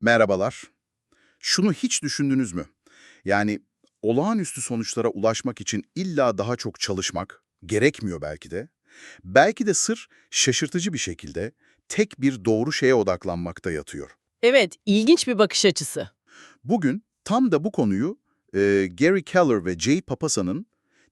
Merhabalar. Şunu hiç düşündünüz mü? Yani olağanüstü sonuçlara ulaşmak için illa daha çok çalışmak gerekmiyor belki de. Belki de sır şaşırtıcı bir şekilde tek bir doğru şeye odaklanmakta yatıyor. Evet, ilginç bir bakış açısı. Bugün tam da bu konuyu e, Gary Keller ve Jay Papasa'nın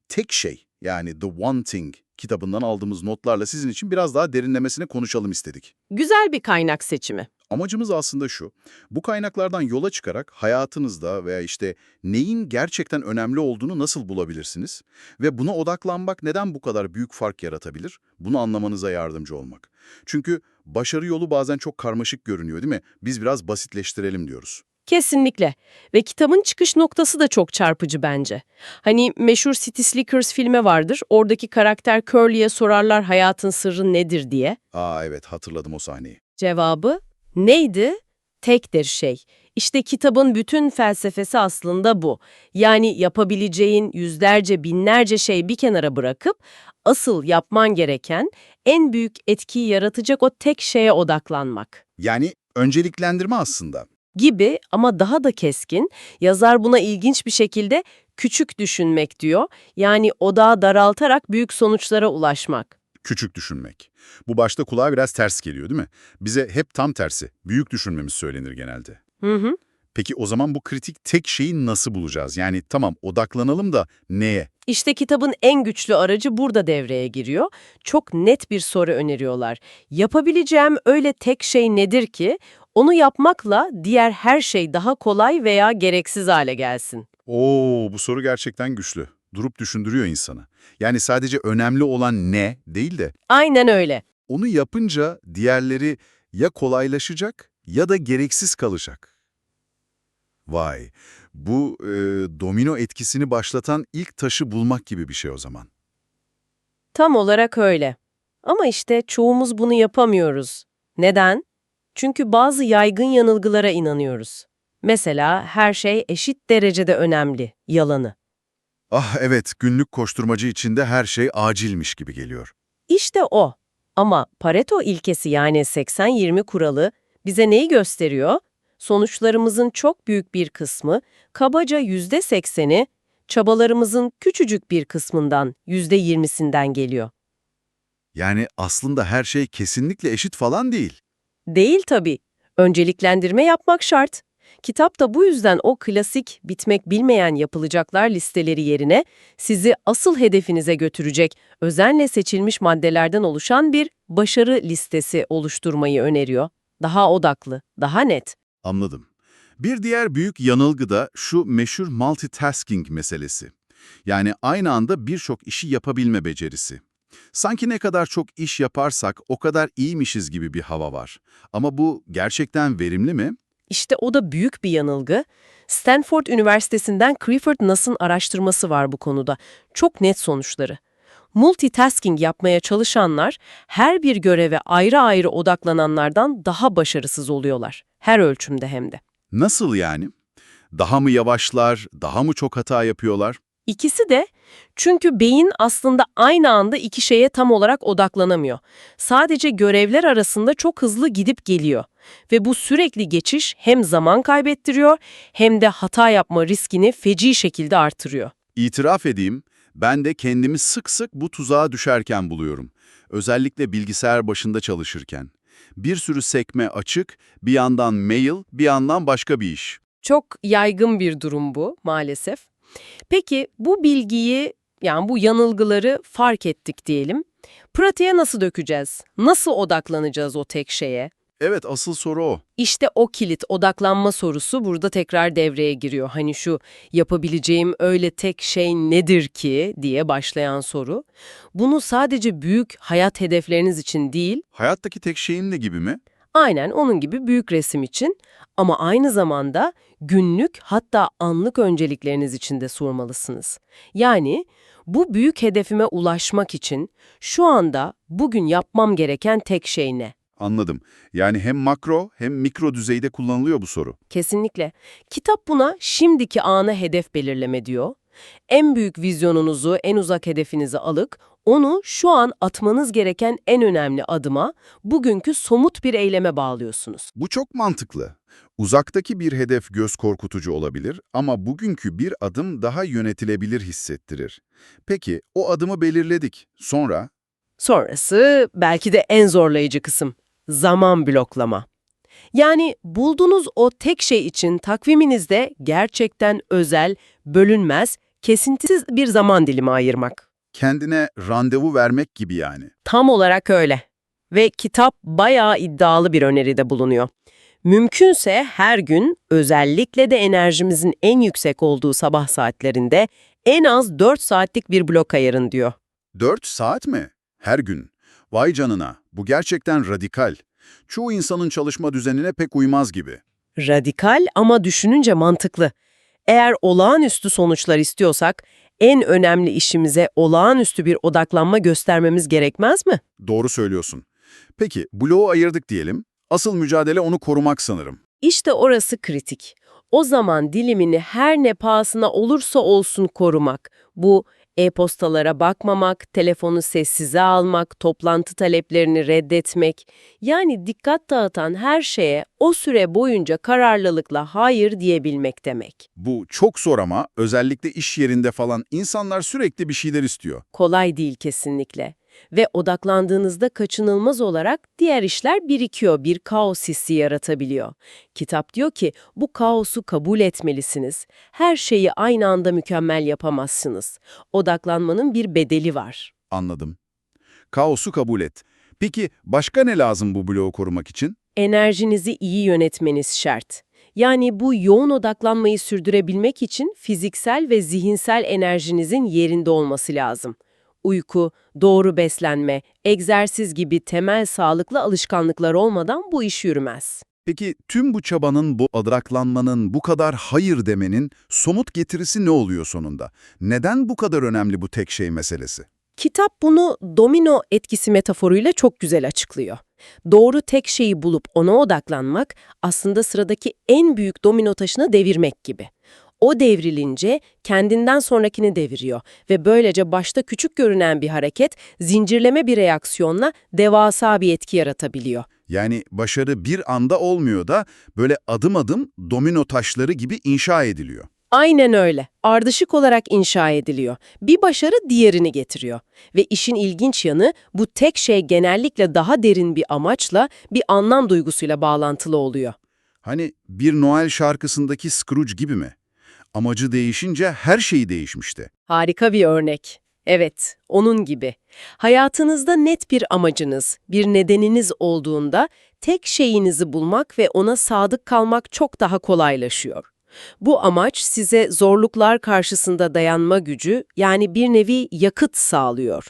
Tek Şey yani The One Thing kitabından aldığımız notlarla sizin için biraz daha derinlemesine konuşalım istedik. Güzel bir kaynak seçimi. Amacımız aslında şu, bu kaynaklardan yola çıkarak hayatınızda veya işte neyin gerçekten önemli olduğunu nasıl bulabilirsiniz ve buna odaklanmak neden bu kadar büyük fark yaratabilir, bunu anlamanıza yardımcı olmak. Çünkü başarı yolu bazen çok karmaşık görünüyor değil mi? Biz biraz basitleştirelim diyoruz. Kesinlikle. Ve kitabın çıkış noktası da çok çarpıcı bence. Hani meşhur City Slickers filmi vardır. Oradaki karakter Curly'e sorarlar hayatın sırrı nedir diye. Aa evet hatırladım o sahneyi. Cevabı neydi? Tektir şey. İşte kitabın bütün felsefesi aslında bu. Yani yapabileceğin yüzlerce binlerce şey bir kenara bırakıp asıl yapman gereken en büyük etkiyi yaratacak o tek şeye odaklanmak. Yani önceliklendirme aslında. gibi ama daha da keskin, yazar buna ilginç bir şekilde küçük düşünmek diyor. Yani odağı daraltarak büyük sonuçlara ulaşmak. Küçük düşünmek. Bu başta kulağa biraz ters geliyor değil mi? Bize hep tam tersi, büyük düşünmemiz söylenir genelde. Hı hı. Peki o zaman bu kritik tek şeyi nasıl bulacağız? Yani tamam odaklanalım da neye? İşte kitabın en güçlü aracı burada devreye giriyor. Çok net bir soru öneriyorlar. Yapabileceğim öyle tek şey nedir ki onu yapmakla diğer her şey daha kolay veya gereksiz hale gelsin? Oo bu soru gerçekten güçlü. Durup düşündürüyor insanı. Yani sadece önemli olan ne değil de Aynen öyle. onu yapınca diğerleri ya kolaylaşacak ya da gereksiz kalacak. Vay, bu e, domino etkisini başlatan ilk taşı bulmak gibi bir şey o zaman. Tam olarak öyle. Ama işte çoğumuz bunu yapamıyoruz. Neden? Çünkü bazı yaygın yanılgılara inanıyoruz. Mesela her şey eşit derecede önemli, yalanı. Ah evet, günlük koşturmacı içinde her şey acilmiş gibi geliyor. İşte o. Ama Pareto ilkesi yani 80-20 kuralı bize neyi gösteriyor? Sonuçlarımızın çok büyük bir kısmı, kabaca %80'i, çabalarımızın küçücük bir kısmından %20'sinden geliyor. Yani aslında her şey kesinlikle eşit falan değil. Değil tabii. Önceliklendirme yapmak şart. Kitap da bu yüzden o klasik bitmek bilmeyen yapılacaklar listeleri yerine sizi asıl hedefinize götürecek özenle seçilmiş maddelerden oluşan bir başarı listesi oluşturmayı öneriyor. Daha odaklı, daha net. Anladım. Bir diğer büyük yanılgı da şu meşhur multitasking meselesi. Yani aynı anda birçok işi yapabilme becerisi. Sanki ne kadar çok iş yaparsak o kadar iyiymişiz gibi bir hava var. Ama bu gerçekten verimli mi? İşte o da büyük bir yanılgı. Stanford Üniversitesi'nden Clifford Nass'ın araştırması var bu konuda. Çok net sonuçları. Multitasking yapmaya çalışanlar her bir göreve ayrı ayrı odaklananlardan daha başarısız oluyorlar. Her ölçümde hem de. Nasıl yani? Daha mı yavaşlar, daha mı çok hata yapıyorlar? İkisi de çünkü beyin aslında aynı anda iki şeye tam olarak odaklanamıyor. Sadece görevler arasında çok hızlı gidip geliyor. Ve bu sürekli geçiş hem zaman kaybettiriyor hem de hata yapma riskini feci şekilde artırıyor. İtiraf edeyim, ben de kendimi sık sık bu tuzağa düşerken buluyorum. Özellikle bilgisayar başında çalışırken. Bir sürü sekme açık, bir yandan mail, bir yandan başka bir iş. Çok yaygın bir durum bu maalesef. Peki bu bilgiyi yani bu yanılgıları fark ettik diyelim. Pratiğe nasıl dökeceğiz? Nasıl odaklanacağız o tek şeye? Evet, asıl soru o. İşte o kilit odaklanma sorusu burada tekrar devreye giriyor. Hani şu yapabileceğim öyle tek şey nedir ki diye başlayan soru. Bunu sadece büyük hayat hedefleriniz için değil, Hayattaki tek şeyin ne gibi mi? Aynen onun gibi büyük resim için ama aynı zamanda günlük hatta anlık öncelikleriniz için de sormalısınız. Yani bu büyük hedefime ulaşmak için şu anda bugün yapmam gereken tek şey ne? Anladım. Yani hem makro hem mikro düzeyde kullanılıyor bu soru. Kesinlikle. Kitap buna şimdiki ana hedef belirleme diyor. En büyük vizyonunuzu, en uzak hedefinizi alıp, onu şu an atmanız gereken en önemli adıma, bugünkü somut bir eyleme bağlıyorsunuz. Bu çok mantıklı. Uzaktaki bir hedef göz korkutucu olabilir ama bugünkü bir adım daha yönetilebilir hissettirir. Peki o adımı belirledik. Sonra Sonrası belki de en zorlayıcı kısım. Zaman bloklama. Yani bulduğunuz o tek şey için takviminizde gerçekten özel, bölünmez, kesintisiz bir zaman dilimi ayırmak. kendine randevu vermek gibi yani. Tam olarak öyle. Ve kitap bayağı iddialı bir öneride bulunuyor. Mümkünse her gün, özellikle de enerjimizin en yüksek olduğu sabah saatlerinde en az 4 saatlik bir blok ayırın diyor. 4 saat mi? Her gün. Vay canına, bu gerçekten radikal. Çoğu insanın çalışma düzenine pek uymaz gibi. Radikal ama düşününce mantıklı. Eğer olağanüstü sonuçlar istiyorsak, en önemli işimize olağanüstü bir odaklanma göstermemiz gerekmez mi? Doğru söylüyorsun. Peki, bloğu ayırdık diyelim. Asıl mücadele onu korumak sanırım. İşte orası kritik. O zaman dilimini her ne pahasına olursa olsun korumak. Bu e-postalara bakmamak, telefonu sessize almak, toplantı taleplerini reddetmek. Yani dikkat dağıtan her şeye o süre boyunca kararlılıkla hayır diyebilmek demek. Bu çok zor ama özellikle iş yerinde falan insanlar sürekli bir şeyler istiyor. Kolay değil kesinlikle. Ve odaklandığınızda kaçınılmaz olarak diğer işler birikiyor, bir kaos hissi yaratabiliyor. Kitap diyor ki bu kaosu kabul etmelisiniz. Her şeyi aynı anda mükemmel yapamazsınız. Odaklanmanın bir bedeli var. Anladım. Kaosu kabul et. Peki başka ne lazım bu bloğu korumak için? Enerjinizi iyi yönetmeniz şart. Yani bu yoğun odaklanmayı sürdürebilmek için fiziksel ve zihinsel enerjinizin yerinde olması lazım. Uyku, doğru beslenme, egzersiz gibi temel sağlıklı alışkanlıklar olmadan bu iş yürümez. Peki tüm bu çabanın, bu odaklanmanın, bu kadar hayır demenin somut getirisi ne oluyor sonunda? Neden bu kadar önemli bu tek şey meselesi? Kitap bunu domino etkisi metaforuyla çok güzel açıklıyor. Doğru tek şeyi bulup ona odaklanmak aslında sıradaki en büyük domino taşını devirmek gibi. O devrilince kendinden sonrakini deviriyor ve böylece başta küçük görünen bir hareket zincirleme bir reaksiyonla devasa bir etki yaratabiliyor. Yani başarı bir anda olmuyor da böyle adım adım domino taşları gibi inşa ediliyor. Aynen öyle. Ardışık olarak inşa ediliyor. Bir başarı diğerini getiriyor. Ve işin ilginç yanı bu tek şey genellikle daha derin bir amaçla, bir anlam duygusuyla bağlantılı oluyor. Hani bir Noel şarkısındaki Scrooge gibi mi? Amacı değişince her şey değişmişti. Harika bir örnek. Evet, onun gibi. Hayatınızda net bir amacınız, bir nedeniniz olduğunda tek şeyinizi bulmak ve ona sadık kalmak çok daha kolaylaşıyor. Bu amaç size zorluklar karşısında dayanma gücü, yani bir nevi yakıt sağlıyor.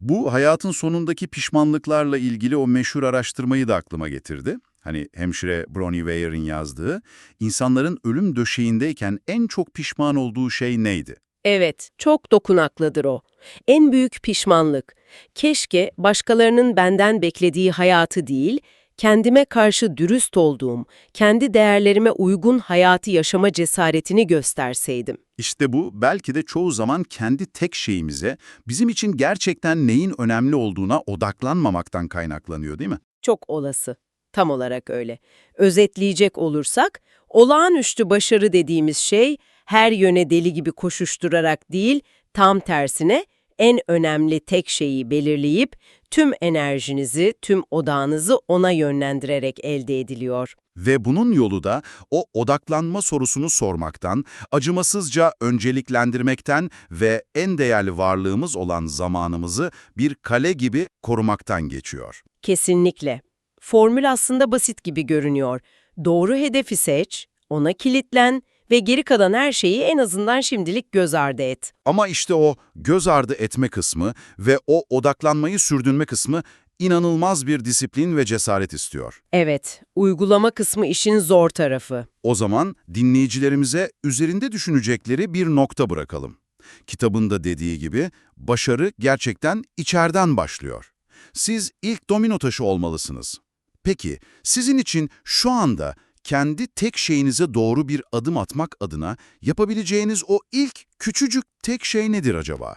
Bu hayatın sonundaki pişmanlıklarla ilgili o meşhur araştırmayı da aklıma getirdi. Hani hemşire Bronnie Ware'in yazdığı, insanların ölüm döşeğindeyken en çok pişman olduğu şey neydi? Evet, çok dokunaklıdır o. En büyük pişmanlık. Keşke başkalarının benden beklediği hayatı değil, kendime karşı dürüst olduğum, kendi değerlerime uygun hayatı yaşama cesaretini gösterseydim. İşte bu belki de çoğu zaman kendi tek şeyimize, bizim için gerçekten neyin önemli olduğuna odaklanmamaktan kaynaklanıyor değil mi? Çok olası. Tam olarak öyle. Özetleyecek olursak, olağanüstü başarı dediğimiz şey, her yöne deli gibi koşuşturarak değil, tam tersine en önemli tek şeyi belirleyip, tüm enerjinizi, tüm odağınızı ona yönlendirerek elde ediliyor. Ve bunun yolu da o odaklanma sorusunu sormaktan, acımasızca önceliklendirmekten ve en değerli varlığımız olan zamanımızı bir kale gibi korumaktan geçiyor. Kesinlikle. Formül aslında basit gibi görünüyor. Doğru hedefi seç, ona kilitlen ve geri kalan her şeyi en azından şimdilik göz ardı et. Ama işte o göz ardı etme kısmı ve o odaklanmayı sürdürme kısmı inanılmaz bir disiplin ve cesaret istiyor. Evet, uygulama kısmı işin zor tarafı. O zaman dinleyicilerimize üzerinde düşünecekleri bir nokta bırakalım. Kitabında dediği gibi başarı gerçekten içeriden başlıyor. Siz ilk domino taşı olmalısınız. Peki sizin için şu anda kendi tek şeyinize doğru bir adım atmak adına yapabileceğiniz o ilk küçücük tek şey nedir acaba?